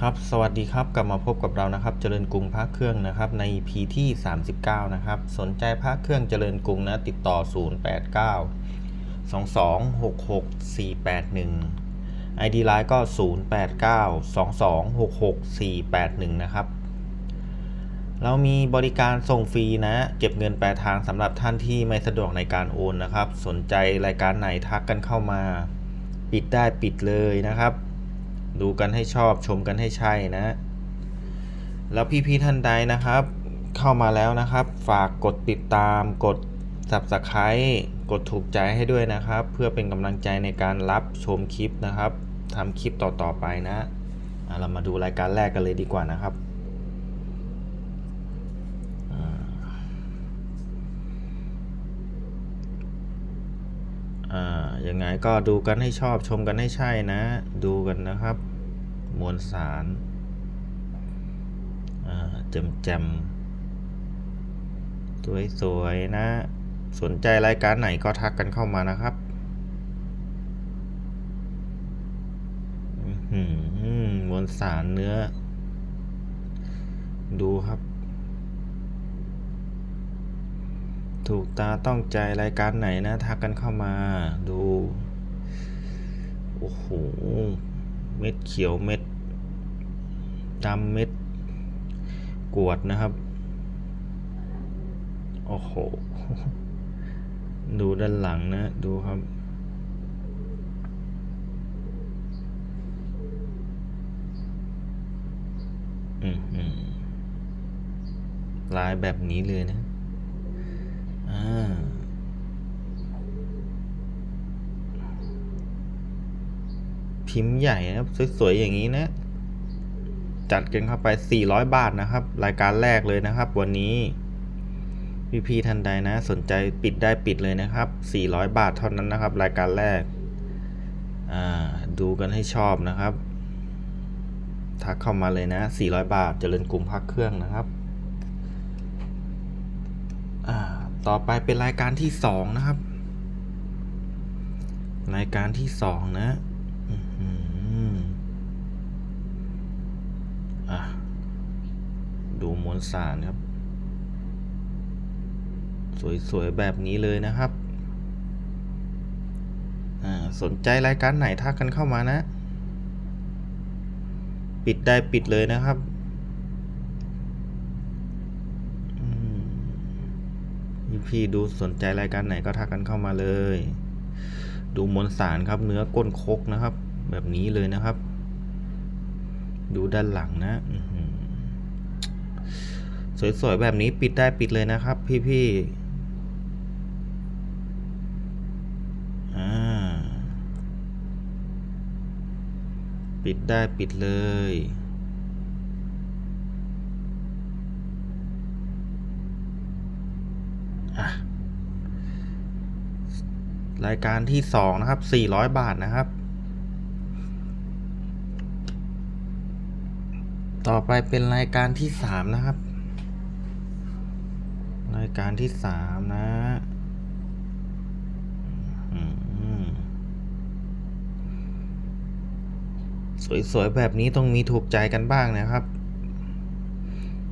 ครับสวัสดีครับกลับมาพบกับเรานะครับ เจริญกรุงพระเครื่องนะครับ ใน EP ที่ 39 นะครับ สนใจพระเครื่องเจริญกรุงนะ ติดต่อ 089 2266 481 ID Line ก็ 089 2266 481 นะครับ เรามีบริการส่งฟรีนะ เก็บเงินปลายทางสำหรับท่านที่ไม่สะดวกในการโอนนะครับ สนใจรายการไหนทักกันเข้ามา ปิดได้ปิดเลยนะครับ ดูกันให้ชอบชมกันให้ใช่นะ แล้วพี่ๆท่านใดนะครับ เข้ามาแล้วนะครับ ฝากกดติดตาม กด subscribe กดถูกใจให้ด้วยนะครับ เพื่อเป็นกำลังใจในการรับชมคลิปนะครับทำคลิปต่อๆไปนะอะเรามาดูรายการแรกกันเลยดีกว่านะครับอ่าอ่า ยังไงก็ดูกันให้ชอบชมกันให้ใช่นะ ดูกันนะครับ มวลสารอ่าแจมแจมสวยสวยๆนะ สนใจรายการไหนก็ทักกันเข้ามานะครับหือมวลสารเนื้อ ดูครับ ถูกตาต้องใจรายการไหนนะทักกันเข้ามาดู โอ้โห เม็ดเขียวเม็ดดำเม็ดกวดนะครับ โอ้โห ดูด้านหลังนะ ดูครับ อืมอืมลายแบบนี้เลยนะ พิมพ์ใหญ่นะครับ สวยๆอย่างนี้นะ จัดกันเข้าไป 400 บาทนะครับ รายการแรกเลยนะครับ วันนี้พี่ๆท่านใดนะ สนใจปิดได้ปิดเลยนะครับ 400 บาทเท่านั้นนะครับ รายการแรก ดูกันให้ชอบนะครับ ทักเข้ามาเลยนะ 400 บาทเจริญกรุงพักเครื่องนะครับ อ่า ต่อไปเป็นรายการที่สองนะครับ รายการที่สองนะอะดูมวลสารครับ สวยๆ แบบนี้เลยนะครับอ่าสนใจรายการไหนทักกันเข้ามานะ ปิดได้ปิดเลยนะครับอืม พี่ดูสนใจรายการไหนก็ทักกันเข้ามาเลย ดูมวลสารครับเนื้อก้นคกนะครับ แบบนี้เลยนะครับ ดูด้านหลังนะสวยๆแบบนี้ปิดได้ปิดเลยนะครับ พี่ๆปิดได้ปิดเลย รายการที่สองนะครับ400บาทนะครับ ต่อไปเป็นรายการที่สามนะครับ รายการที่สามนะสวยๆ แบบนี้ต้องมีถูกใจกันบ้างนะครับ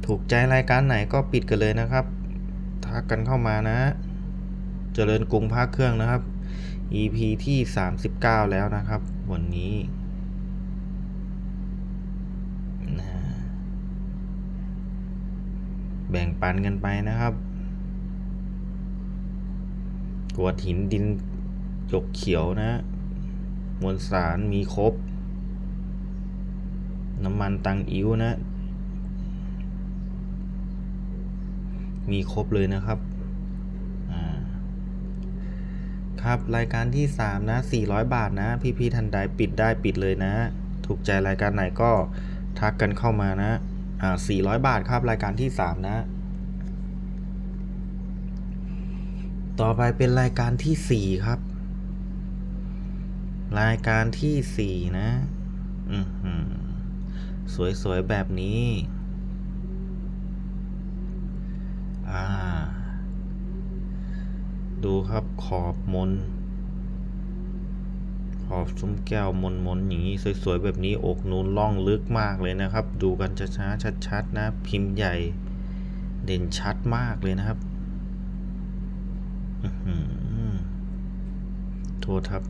ถูกใจรายการไหนก็ปิดกันเลยนะครับ ทักกันเข้ามานะ เจริญกรุงภาคเครื่องนะครับ EP ที่ 39 แล้วนะครับ วันนี้นะแบ่งปันกันไปนะครับกวดหินดินจกเขียวนะ มวลสารมีครบ น้ำมันตังอิ้วนะ มีครบเลยนะครับ อ่า ครับ รายการที่ 3 นะ 400 บาทนะ พี่ๆท่านใดปิดได้ปิดเลยนะ ถูกใจรายการไหนก็ทักกันเข้ามานะอ่า400 บาทครับ รายการที่ 3 นะ ต่อไปเป็นรายการที่ 4 ครับ รายการที่ 4 นะอือหือสวยๆแบบนี้ อ่า ดูครับขอบมน ขอบซุ้มแก้วมนมนอย่างนี้สวยๆแบบนี้อกนูนล่องลึกมากเลยนะครับ ดูกันช้าๆชัดๆนะ พิมพ์ใหญ่ เด่นชัดมากเลยนะครับอื้อหือโทษครับ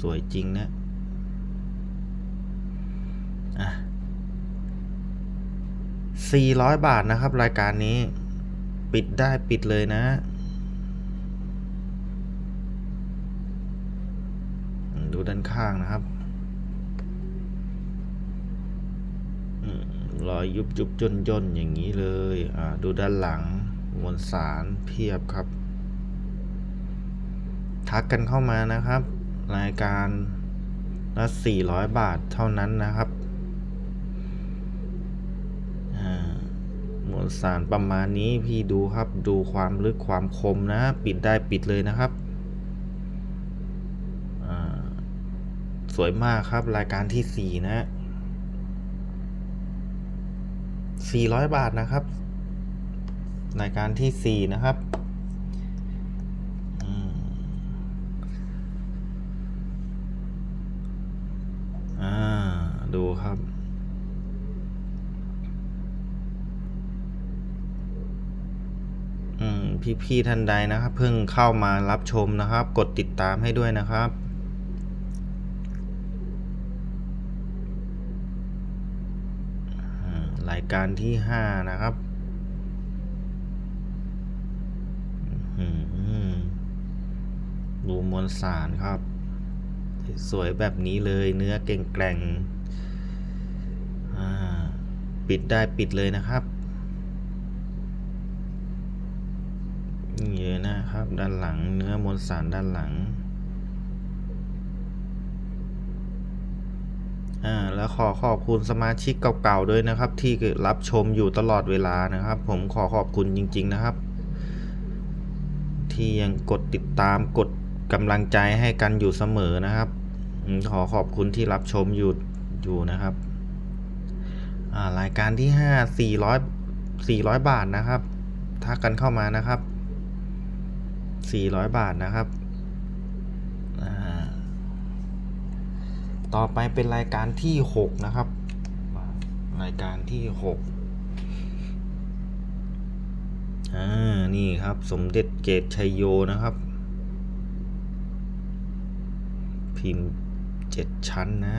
สวยจริงนะอะ400 บาทนะครับ รายการนี้ ปิดได้ปิดเลยนะ ด้านข้างนะครับรอยยุบยุบย่นย่นอย่างนี้เลย อ่า ดูด้านหลัง มวลสารเพียบครับ ทักกันเข้ามานะครับ รายการละ 400 บาทเท่านั้นนะครับ มวลสารประมาณนี้พี่ดูครับ ดูความลึกความคมนะ ปิดได้ปิดเลยนะครับ อ่า สวยมากครับ รายการที่4นะ400บาทนะครับ รายการที่4นะครับอ่า ดูครับอืมพี่ๆท่านใดนะครับ เพิ่งเข้ามารับชมนะครับ กดติดตามให้ด้วยนะครับ อ่าราย การที่ห้านะครับหือดูมวลสารครับ สวยแบบนี้เลยเนื้อเก่งแกร่งอ่าปิดได้ปิดเลยนะครับนี่เลยนะครับ ด้านหลังเนื้อมวลสารด้านหลัง อ่าแล้วขอขอบคุณสมาชิกเก่าๆด้วยนะครับ ที่รับชมอยู่ตลอดเวลานะครับ ผมขอขอบคุณจริง ๆนะครับ ที่ยังกดติดตามกดกำลังใจให้กันอยู่เสมอนะครับ ขอขอบคุณที่รับชมอยู่อยู่นะครับอ่ารายการที่ห้าสี่ร้อยสี่ร้อยบาทนะครับ ทักกันเข้ามานะครับสี่ร้อยบาทนะครับอ่า ต่อไปเป็นรายการที่หกนะครับ รายการที่หกอ่า นี่ครับ สมเด็จเกตชัยโยนะครับ พิมพ์เจ็ดชั้นนะ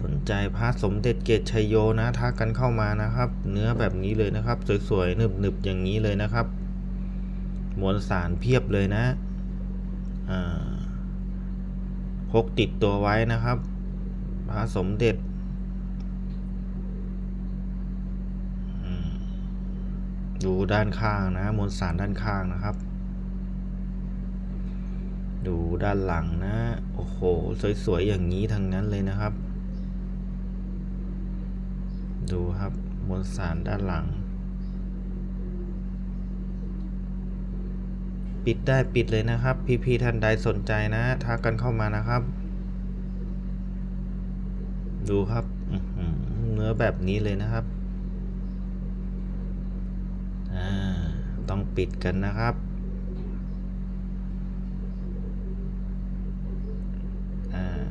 สนใจพระสมเด็จเกตชัยโยนะทักกันเข้ามานะครับ เนื้อแบบนี้เลยนะครับ สวยๆหนึบๆอย่างนี้เลยนะครับ มวลสารเพียบเลยนะ อ่า พกติดตัวไว้นะครับพระสมเด็จดูด้านข้างนะมวลสารด้านข้างนะครับ ดูด้านหลังนะ โอ้โห สวยๆ อย่างนี้ทั้งนั้นเลยนะครับ ดูครับมวลสารด้านหลัง ปิดได้ปิดเลยนะครับ พี่ๆท่านใดสนใจนะ ทักกันเข้ามานะครับ ดูครับเนื้อแบบนี้เลยนะครับต้องปิดกันนะครับอ่า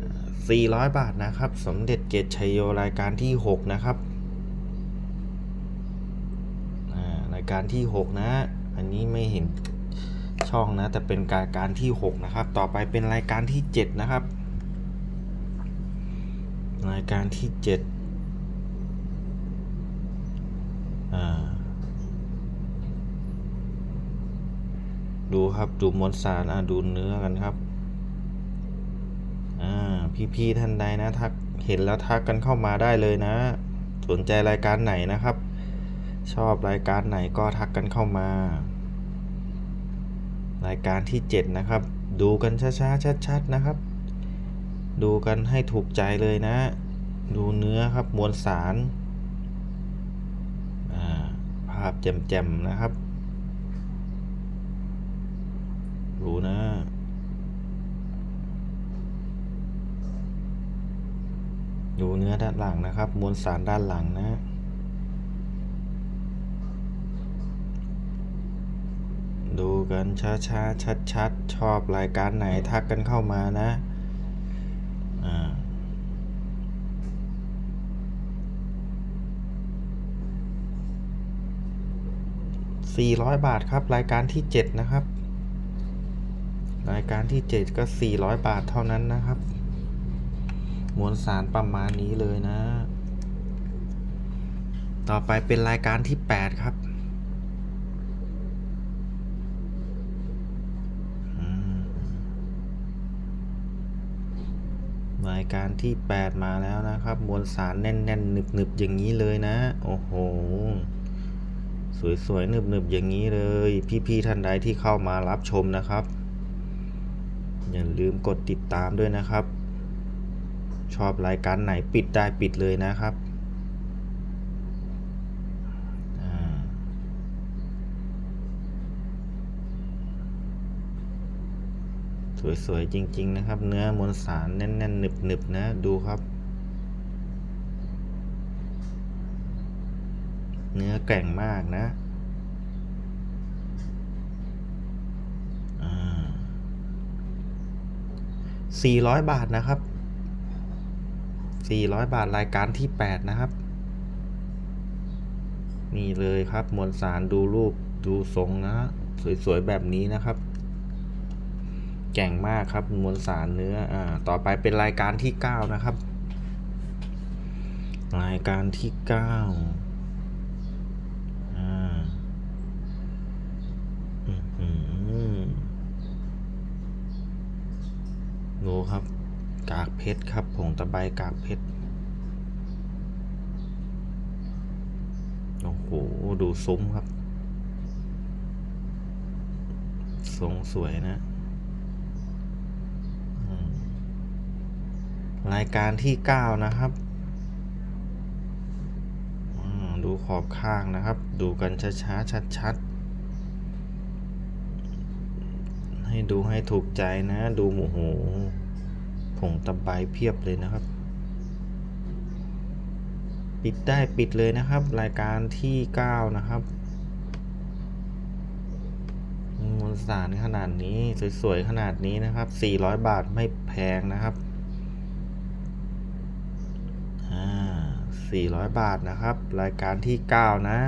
400 บาทนะครับ สมเด็จเกตชัยโยรายการที่ 6 นะครับอ่ารายการที่ 6 นะ อันนี้ไม่เห็น ช่องนะแต่เป็นรายการที่ 6 นะครับ ต่อไปเป็นรายการที่ 7 นะครับ รายการที่7ดูครับดูมวลสารดูเนื้อกันครับอ่พี่ๆท่านใดนะทักเห็นแล้วทักกันเข้ามาได้เลยนะ สนใจรายการไหนนะครับ ชอบรายการไหนก็ทักกันเข้ามา รายการที่ 7 นะครับ ดูกันช้าๆชัดๆนะครับ ดูกันให้ถูกใจเลยนะ ดูเนื้อครับมวลสาราภาพแจ่มๆนะครับ ดูนะดูเนื้อด้านหลังนะครับ มวลสารด้านหลังนะ ดู กันช้าๆ ชัดๆ ชอบรายการไหนทักกันเข้ามานะอ่าสี่ร้อยบาทครับ รายการที่เจ็ดนะครับ รายการที่เจ็ดก็สี่ร้อยบาทเท่านั้นนะครับ มวลสารประมาณนี้เลยนะ ต่อไปเป็นรายการที่แปดครับ รายการที่ 8 มาแล้วนะครับ มวลสารแน่นๆหนึบๆอย่างนี้เลยนะ โอ้โห สวยๆหนึบๆอย่างนี้เลย พี่ๆท่านใดที่เข้ามารับชมนะครับ อย่าลืมกดติดตามด้วยนะครับ ชอบรายการไหนปิดได้ปิดเลยนะครับอ่า สวยๆ จริง ๆ นะครับ เนื้อมวลสารแน่นๆหนึบๆนะ ดูครับ เนื้อแกร่งมากนะสี่ร้อยบาทนะครับสี่ร้อยบาทรายการที่แปดนะครับ นี่เลยครับมวลสารดูรูปดูทรงนะ สวยๆ แบบนี้นะครับ แก่งมากครับ มวลสารเนื้ออ่าต่อไปเป็นรายการที่เก้านะครับ รายการที่เก้าอ่าอื้อหือดูครับ กากเพชรครับผงตะไบกากเพชรโอ้โห ดูซุ้มครับ ทรงสวยนะ รายการที่ 9 นะครับ ดูขอบข้างนะครับ ดูกันช้าๆ ชัดๆ ให้ดูให้ถูกใจนะ ดูโอ้โหผงตะไบเพียบเลยนะครับ ปิดได้ปิดเลยนะครับ รายการที่ 9 นะครับมวลสารขนาดนี้สวยๆ ขนาดนี้นะครับ 400 บาทไม่แพงนะครับ อ่า 400 บาทนะครับ รายการที่ 9 นะ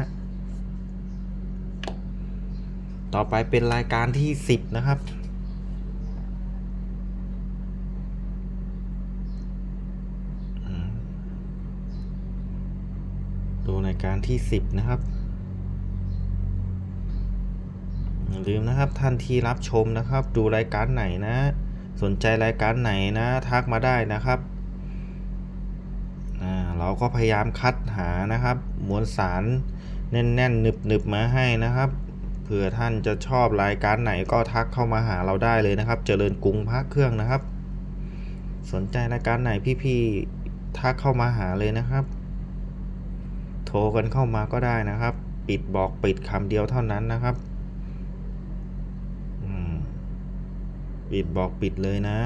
ต่อไปเป็นรายการที่ 10 นะครับดูรายการที่ 10 นะครับอย่าลืมนะครับท่านที่รับชมนะครับ ดูรายการไหนนะ สนใจรายการไหนนะ ทักมาได้นะครับ ก็พยายามคัดหานะครับ มวลสารแน่นๆหนึบๆมาให้นะครับเผื่อท่านจะชอบรายการไหนก็ทักเข้ามาหาเราได้เลยนะครับ เจริญกรุงพระเครื่องนะครับ สนใจรายการไหนพี่ๆทักเข้ามาหาเลยนะครับ โทรกันเข้ามาก็ได้นะครับ ปิดบอกปิดคำเดียวเท่านั้นนะครับปิดบอกปิดเลยนะ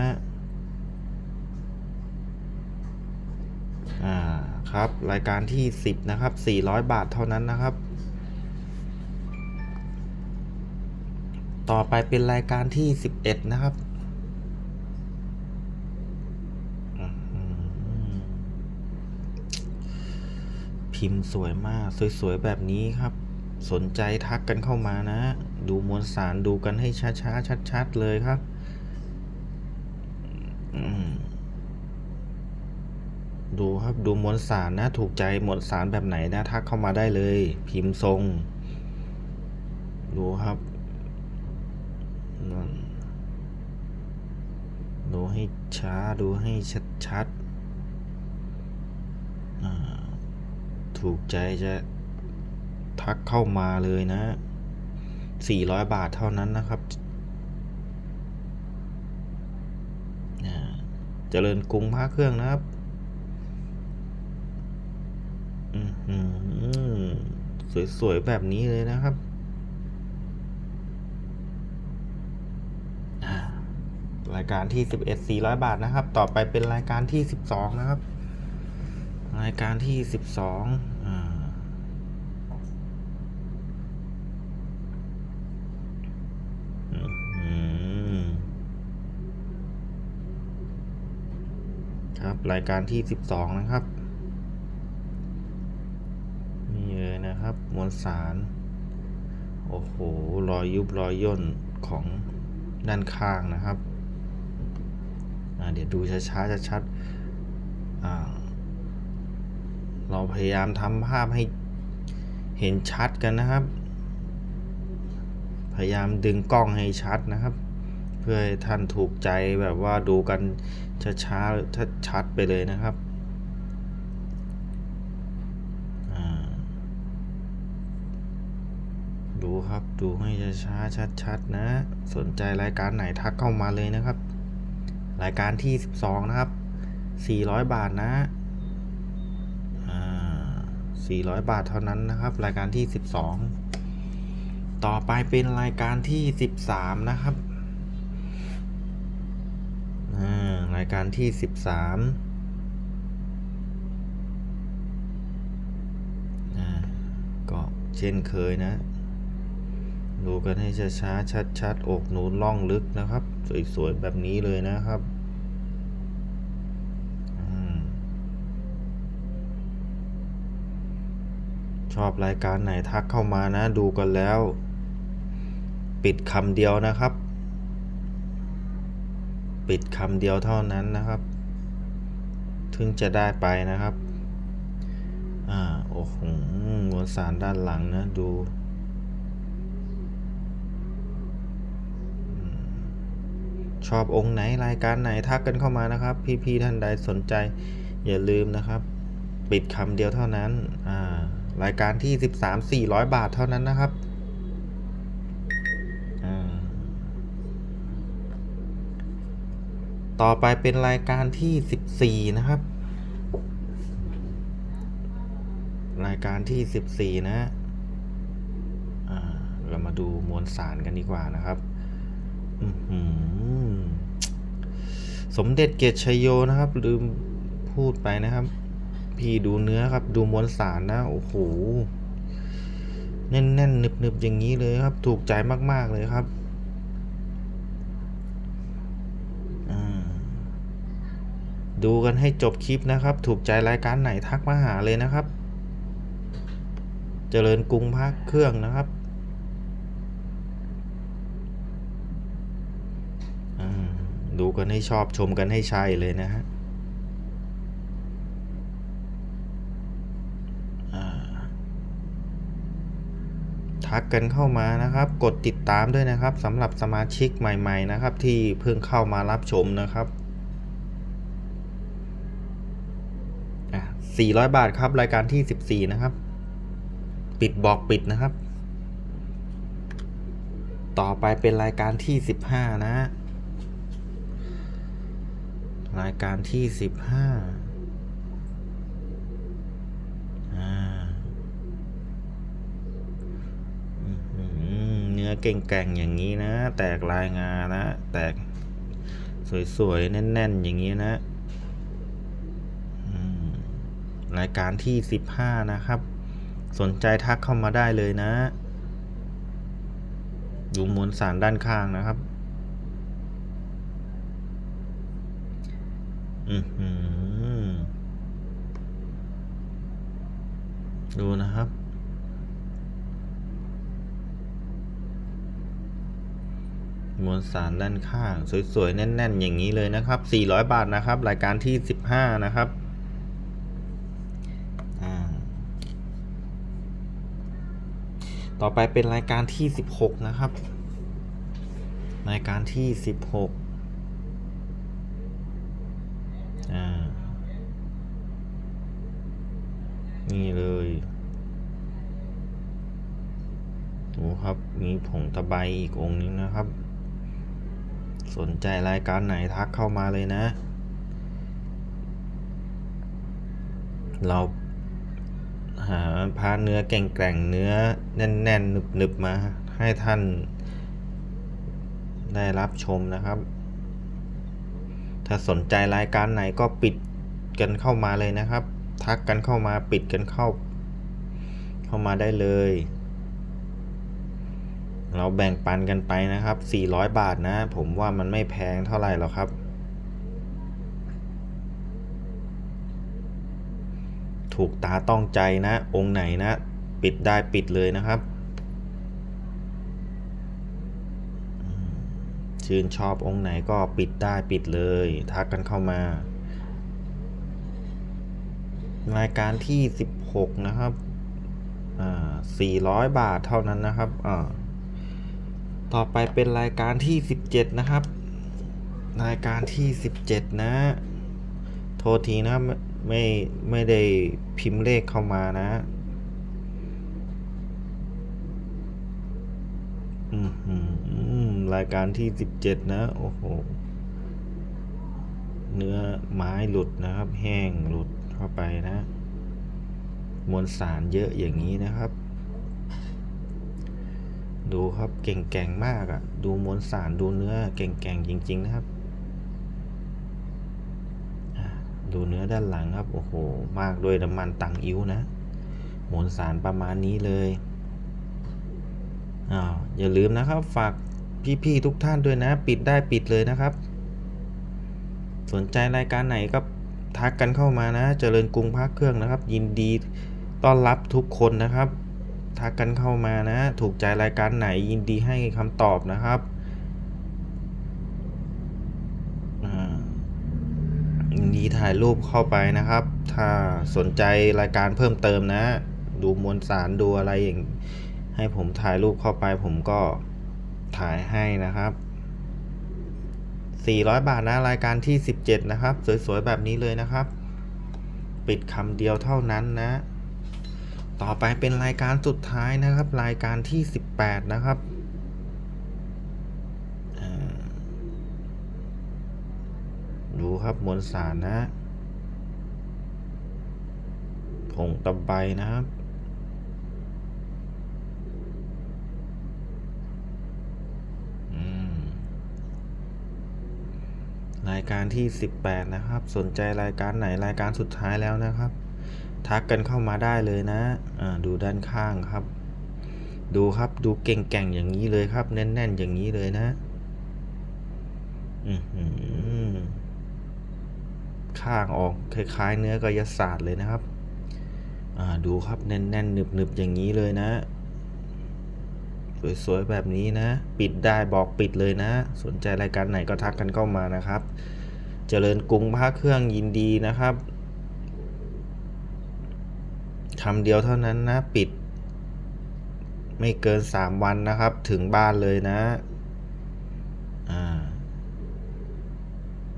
อ่า ครับ รายการที่ 10 นะครับ 400 บาทเท่านั้นนะครับ ต่อไปเป็นรายการที่ 11 นะครับพิมพ์สวยมาก สวย ๆ แบบนี้ครับ สนใจทักกันเข้ามานะ ดูมวลสารดูกันให้ช้าๆชัด ๆ เลยครับ อืม ดูครับดูมวลสารนะถูกใจมวลสารแบบไหนนะทักเข้ามาได้เลย พิมพ์ทรง ดูครับดูให้ช้าดูให้ชัดๆถูกใจจะทักเข้ามาเลยนะ 400 บาทเท่านั้นนะครับอ่าเจริญกรุงพระเครื่องนะครับ สวย ๆ แบบนี้เลยนะครับ รายการที่สิบเอ็ดสี่ร้อยบาทนะครับ ต่อไปเป็นรายการที่สิบสองนะครับ รายการที่สิบสองครับ รายการที่สิบสองนะครับ สาร โอ้โห รอยยุบรอยย่นของด้านข้างนะครับ เดี๋ยวดูช้าๆชัดๆอ่าเราพยายามทำภาพให้เห็นชัดกันนะครับ พยายามดึงกล้องให้ชัดนะครับ เพื่อให้ท่านถูกใจแบบว่าดูกันช้าๆชัดๆไปเลยนะครับอ่า ดูให้ช้าชัดๆนะ สนใจรายการไหนทักเข้ามาเลยนะครับ รายการที่ 12 นะครับ 400 บาทนะอ่า400 บาทเท่านั้นนะครับ รายการที่ 12 ต่อไปเป็นรายการที่ 13 นะครับอ่ารายการที่ 13อ่าก็เช่นเคยนะ ดูกันให้ช้าๆชัดๆอกหนูล่องลึกนะครับ สวยๆแบบนี้เลยนะครับชอบรายการไหนทักเข้ามานะดูกันแล้ว ปิดคำเดียวนะครับ ปิดคำเดียวเท่านั้นนะครับ ถึงจะได้ไปนะครับ อ่า โอ้โหมวลสารด้านหลังนะดู ชอบองค์ไหนรายการไหนทักกันเข้ามานะครับ พี่ๆท่านใดสนใจ อย่าลืมนะครับ ปิดคำเดียวเท่านั้นารายการที่ 13 400 บาทเท่านั้นนะครับต่อไปเป็นรายการที่ 14 นะครับ รายการที่ 14 นะอ่าเรามาดูมวลสารกันดีกว่านะครับ อื้อหือ สมเด็จเกียรติชยโยนะครับ ลืมพูดไปนะครับ พี่ดูเนื้อครับ ดูมวลสารนะ โอ้โห แน่นๆหนึบๆ อย่างนี้เลยครับ ถูกใจมากๆเลยครับดูกันให้จบคลิปนะครับ ถูกใจรายการไหนทักมาหาเลยนะครับ เจริญกรุงพักเครื่องนะครับ อ่า ดูกันให้ชอบชมกันให้ใช่เลยนะฮะทักกันเข้ามานะครับ กดติดตามด้วยนะครับสำหรับสมาชิกใหม่ ๆ นะครับ ที่เพิ่งเข้ามารับชมนะครับ400 บาทครับ รายการที่ 14 นะครับ ปิดบอกปิดนะครับ ต่อไปเป็นรายการที่ 15 นะ รายการที่สิบห้าเนื้อเก่งๆอย่างนี้นะ แตกลายงานะ แตกสวยๆ แน่น ๆ อย่างนี้นะรายการที่สิบห้านะครับ สนใจทักเข้ามาได้เลยนะดูมวลสารด้านข้างนะครับ อือหือ ดูนะครับ มวลสารด้านข้าง สวย ๆ แน่น ๆ อย่างนี้เลยนะครับ 400 บาทนะครับ รายการที่ 15 นะครับต่อไปเป็นรายการที่ 16 นะครับ รายการที่ 16 อ่า นี่เลยดูครับมีผงตะไบอีกองนึงนะครับ สนใจรายการไหนทักเข้ามาเลยนะ เราหาพาเนื้อแกร่งๆเนื้อแน่นๆหนึบๆมาให้ท่านได้รับชมนะครับ ถ้าสนใจรายการไหนก็ปิดกันเข้ามาเลยนะครับ ทักกันเข้ามาปิดกันเข้า เข้ามาได้เลย เราแบ่งปันกันไปนะครับ 400 บาทนะ ผมว่ามันไม่แพงเท่าไหร่หรอกครับ ถูกตาต้องใจนะ องค์ไหนนะ ปิดได้ปิดเลยนะครับชื่นชอบองค์ไหนก็ปิดได้ปิดเลย ทักกันเข้ามา รายการที่ 16 นะครับอ่า400 บาทเท่านั้นนะครับอ่าต่อไปเป็นรายการที่ 17 นะครับ รายการที่ 17 นะ โทษทีนะไม่ไม่ไม่ได้พิมพ์เลขเข้ามานะอือหือรายการที่ 17 นะ โอ้โห เนื้อไม้หลุดนะครับ แห้งหลุด เข้าไปนะ มวลสารเยอะอย่างนี้นะครับ ดูครับเก่งๆมากอะ่ะ ดูมวลสารดูเนื้อเก่งๆจริง ๆ นะครับ ดูเนื้อด้านหลังครับ โอ้โห มากด้วยน้ำมันตังอิ้วนะ มวลสารประมาณนี้เลยอ้าวอย่าลืมนะครับฝากพี่ๆทุกท่านด้วยนะ ปิดได้ปิดเลยนะครับ สนใจรายการไหนก็ ทักกันเข้ามานะ เจริญกรุงพักเครื่องนะครับ ยินดีต้อนรับทุกคนนะครับ ทักกันเข้ามานะ ถูกใจรายการไหนยินดีให้คำตอบนะครับยินดีถ่ายรูปเข้าไปนะครับ ถ้าสนใจรายการเพิ่มเติมนะ ดูมวลสารดูอะไรอย่างให้ผมถ่ายรูปเข้าไปผมก็ถ่ายให้นะครับ 400 บาทนะรายการที่ 17 นะครับ สวยๆ แบบนี้เลยนะครับ ปิดคำเดียวเท่านั้นนะ ต่อไปเป็นรายการสุดท้ายนะครับ รายการที่ 18 นะครับดูครับมวลสารนะผงตะไบนะครับ อืม รายการที่ 18 นะครับ สนใจรายการไหนรายการสุดท้ายแล้วนะครับ ทักกันเข้ามาได้เลยนะดูด้านข้างครับ ดูครับดูเก่งๆอย่างนี้เลยครับ แน่น ๆ อย่างนี้เลยนะข้างออกคล้าย ๆ เนื้อกายศาสตร์เลยนะครับดูครับแน่นๆหนึบๆอย่างนี้เลยนะ สวยๆแบบนี้นะ ปิดได้บอกปิดเลยนะ สนใจรายการไหนก็ทักกันเข้ามานะครับ เจริญกรุงพระเครื่องยินดีนะครับคำเดียวเท่านั้นนะ ปิด ไม่เกิน 3 วันนะครับ ถึงบ้านเลยนะอ่า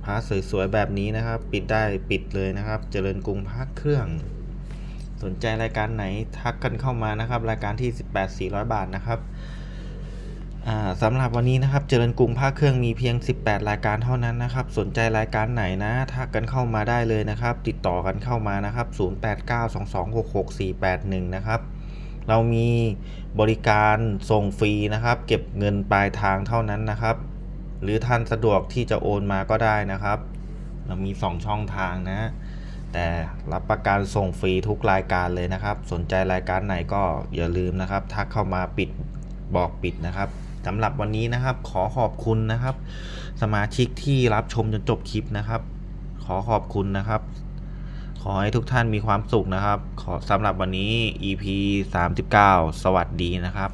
พระสวยๆแบบนี้นะครับ ปิดได้ปิดเลยนะครับ เจริญกรุงพระเครื่อง สนใจรายการไหนทักกันเข้ามานะครับ รายการที่ 18 400 บาทนะครับสำหรับวันนี้นะครับ เจริญกรุงภาคเครื่องมีเพียง 18 รายการเท่านั้นนะครับ สนใจรายการไหนนะทักกันเข้ามาได้เลยนะครับ ติดต่อกันเข้ามานะครับ 0892266481 นะครับ เรามีบริการส่งฟรีนะครับ เก็บเงินปลายทางเท่านั้นนะครับ หรือท่านสะดวกที่จะโอนมาก็ได้นะครับ เรามี 2 ช่องทางนะ แต่รับประกันส่งฟรีทุกรายการเลยนะครับ สนใจรายการไหนก็อย่าลืมนะครับทักเข้ามาปิดบอกปิดนะครับสำหรับวันนี้นะครับ ขอขอบคุณนะครับ สมาชิกที่รับชมจนจบคลิปนะครับ ขอขอบคุณนะครับ ขอให้ทุกท่านมีความสุขนะครับ ขอสำหรับวันนี้ EP 39 สวัสดีนะครับ